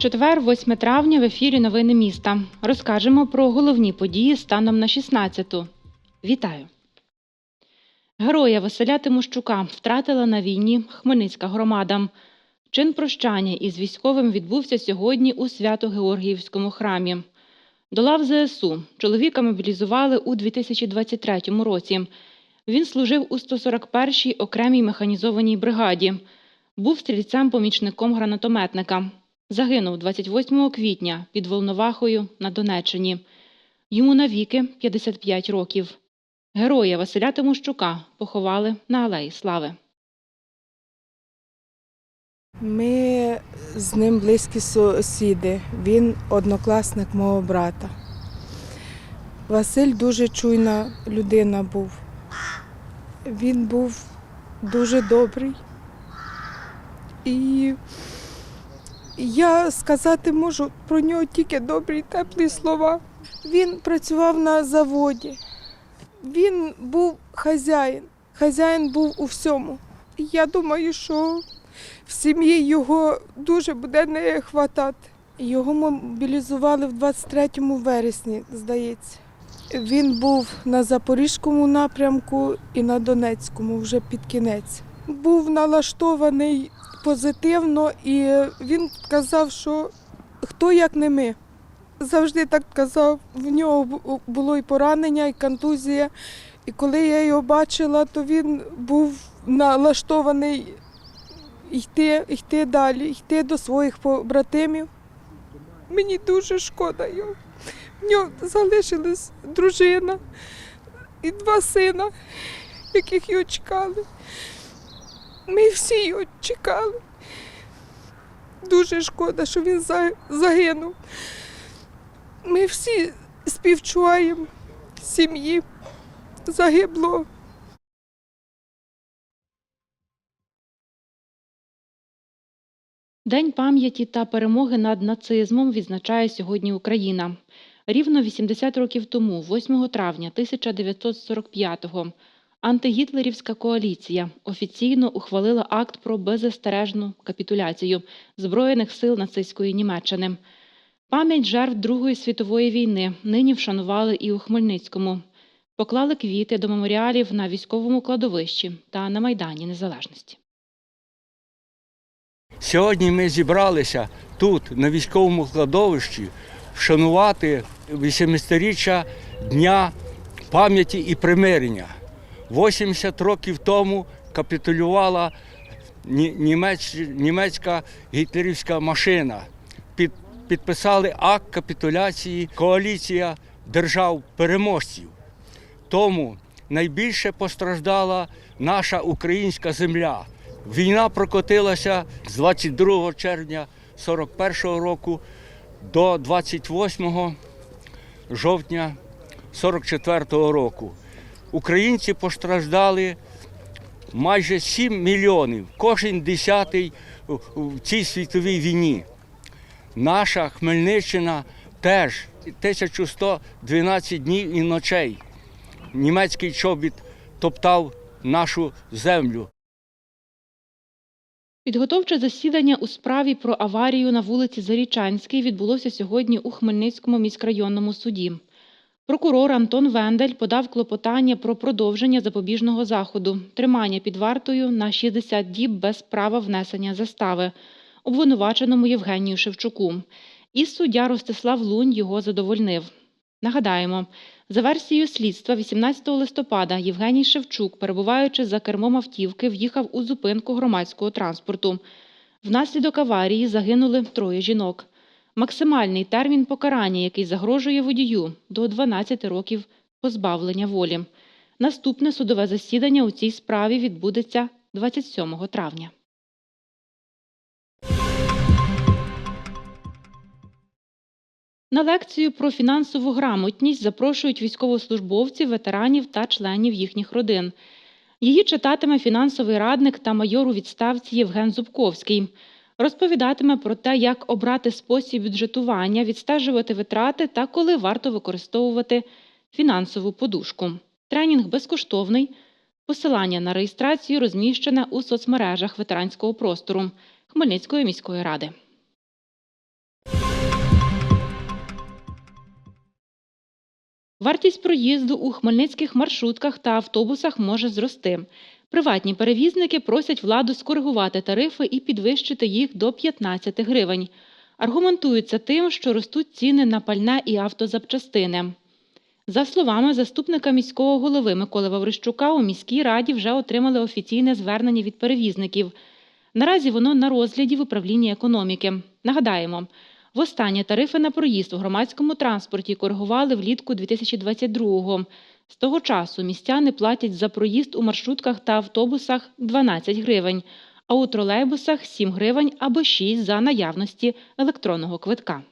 Четвер, 8 травня, в ефірі Новини міста. Розкажемо про головні події станом на 16-ту. Вітаю! Героя Василя Тимощука втратила на війні Хмельницька громада. Чин прощання із військовим відбувся сьогодні у Свято-Георгіївському храмі. До лав ЗСУ чоловіка мобілізували у 2023 році. Він служив у 141-й окремій механізованій бригаді. Був стрільцем-помічником гранатометника. Загинув 28 квітня під Волновахою на Донеччині. Йому навіки 55 років. Героя Василя Тимощука поховали на Алеї Слави. Ми з ним близькі сусіди. Він однокласник мого брата. Василь дуже чуйна людина був. Він був дуже добрий. І я сказати можу про нього тільки добрі, теплі слова. Він працював на заводі. Він був хазяїн. Хазяїн був у всьому. Я думаю, що в сім'ї його дуже буде не хватати. Його мобілізували в 23 вересні, здається. Він був на Запорізькому напрямку і на Донецькому вже під кінець. Був налаштований позитивно, і він казав, що хто як не ми. Завжди так казав. В нього було і поранення, і контузія. І коли я його бачила, то він був налаштований йти, йти далі, йти до своїх побратимів. Мені дуже шкода його. В нього залишилась дружина і два сина, яких його чекали. Ми всі його чекали. Дуже шкода, що він загинув. Ми всі співчуваємо сім'ї загиблого. День пам'яті та перемоги над нацизмом відзначає сьогодні Україна. Рівно 80 років тому, 8 травня 1945-го, антигітлерівська коаліція офіційно ухвалила акт про беззастережну капітуляцію Збройних сил нацистської Німеччини. Пам'ять жертв Другої світової війни нині вшанували і у Хмельницькому. Поклали квіти до меморіалів на військовому кладовищі та на Майдані Незалежності. Сьогодні ми зібралися тут, на військовому кладовищі, вшанувати 80-річчя Дня пам'яті і примирення. 80 років тому капітулювала ні- німець- німецька гітлерівська машина. Під, підписали акт капітуляції коаліція держав-переможців. Тому найбільше постраждала наша українська земля. Війна прокотилася з 22 червня 41 року до 28 жовтня 44 року. Українці постраждали майже 7 мільйонів, кожен десятий у цій світовій війні. Наша Хмельниччина теж 1112 днів і ночей. Німецький чобіт топтав нашу землю. Підготовче засідання у справі про аварію на вулиці Зарічанській відбулося сьогодні у Хмельницькому міськрайонному суді. Прокурор Антон Вендель подав клопотання про продовження запобіжного заходу, тримання під вартою на 60 діб без права внесення застави, обвинуваченому Євгенію Шевчуку. І суддя Ростислав Лунь його задовольнив. Нагадаємо, за версією слідства, 18 листопада Євгеній Шевчук, перебуваючи за кермом автівки, в'їхав у зупинку громадського транспорту. Внаслідок аварії загинули троє жінок. Максимальний термін покарання, який загрожує водію, до 12 років позбавлення волі. Наступне судове засідання у цій справі відбудеться 27 травня. На лекцію про фінансову грамотність запрошують військовослужбовців, ветеранів та членів їхніх родин. Її читатиме фінансовий радник та майор у відставці Євген Зубковський розповідатиме про те, як обрати спосіб бюджетування, відстежувати витрати та коли варто використовувати фінансову подушку. Тренінг безкоштовний. Посилання на реєстрацію розміщене у соцмережах ветеранського простору Хмельницької міської ради. Вартість проїзду у хмельницьких маршрутках та автобусах може зрости. Приватні перевізники просять владу скоригувати тарифи і підвищити їх до 15 гривень. Аргументуються тим, що ростуть ціни на пальне і автозапчастини. За словами заступника міського голови Миколи Ваврищука, у міській раді вже отримали офіційне звернення від перевізників. Наразі воно на розгляді в управлінні економіки. Нагадаємо, востаннє тарифи на проїзд у громадському транспорті коригували влітку 2022-го. З того часу містяни платять за проїзд у маршрутках та автобусах 12 гривень, а у тролейбусах 7 гривень або 6 за наявності електронного квитка.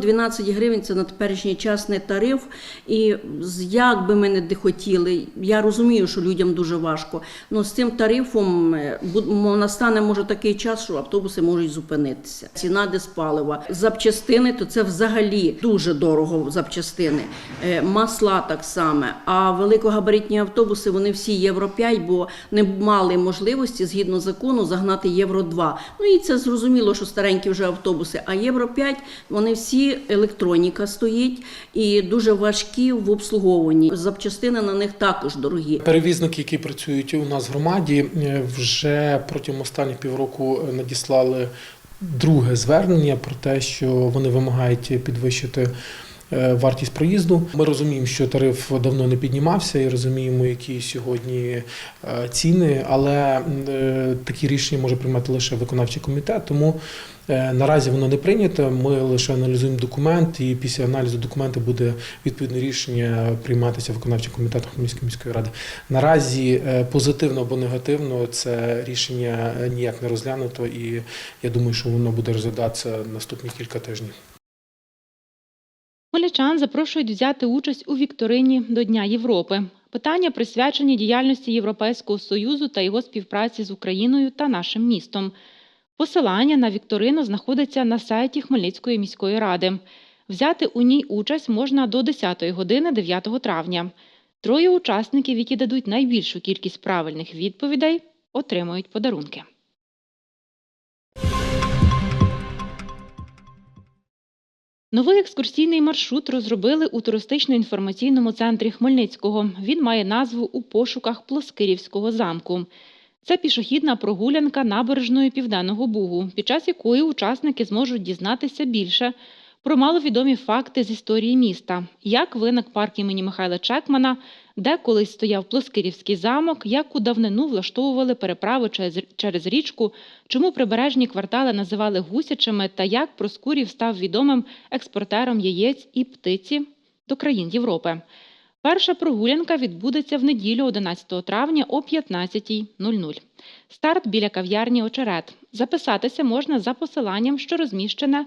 12 гривень це на теперішній час не тариф. І як би ми не хотіли, я розумію, що людям дуже важко. але з цим тарифом е, настане може такий час, що автобуси можуть зупинитися. Ціна диспалива. Запчастини, то це взагалі дуже дорого запчастини. Е, Масла так само. А великогабаритні автобуси вони всі євро 5, бо не мали можливості згідно закону загнати євро 2. Ну і це зрозуміло, що старенькі вже автобуси. А євро 5 вони всі електроніка стоїть і дуже важкі в обслуговуванні. Запчастини на них також дорогі. Перевізники, які працюють у нас в громаді, е, вже протягом останніх півроку е, надіслали друге звернення про те, що вони вимагають підвищити. Е, Вартість проїзду. Ми розуміємо, що тариф давно не піднімався, і розуміємо, які сьогодні е, ціни, але е, такі рішення може приймати лише виконавчий комітет. Тому наразі воно не прийнято. Ми лише аналізуємо документ, і після аналізу документу буде відповідне рішення прийматися виконавчим комітетом Хмельницької міської ради. Наразі позитивно або негативно це рішення ніяк не розглянуто, і я думаю, що воно буде розглядатися наступні кілька тижнів. Хмельничан запрошують взяти участь у вікторині до Дня Європи. Питання присвячені діяльності Європейського Союзу та його співпраці з Україною та нашим містом. Посилання на вікторину знаходиться на сайті Хмельницької міської ради. Взяти у ній участь можна до 10 години 9 травня. Троє учасників, які дадуть найбільшу кількість правильних відповідей, отримують подарунки. Новий екскурсійний маршрут розробили у туристично-інформаційному центрі Хмельницького. Він має назву у пошуках Плоскирівського замку. Це пішохідна прогулянка набережною Південного Бугу, під час якої учасники зможуть дізнатися більше про маловідомі факти з історії міста, як виник парк імені Михайла Чекмана, де колись стояв Плоскирівський замок, як у давнину влаштовували переправи через, річку, чому прибережні квартали називали гусячими та як Проскурів став відомим експортером яєць і птиці до країн Європи. Перша прогулянка відбудеться в неділю 11 травня о 15.00. Старт біля кав'ярні Очерет. Записатися можна за посиланням, що розміщене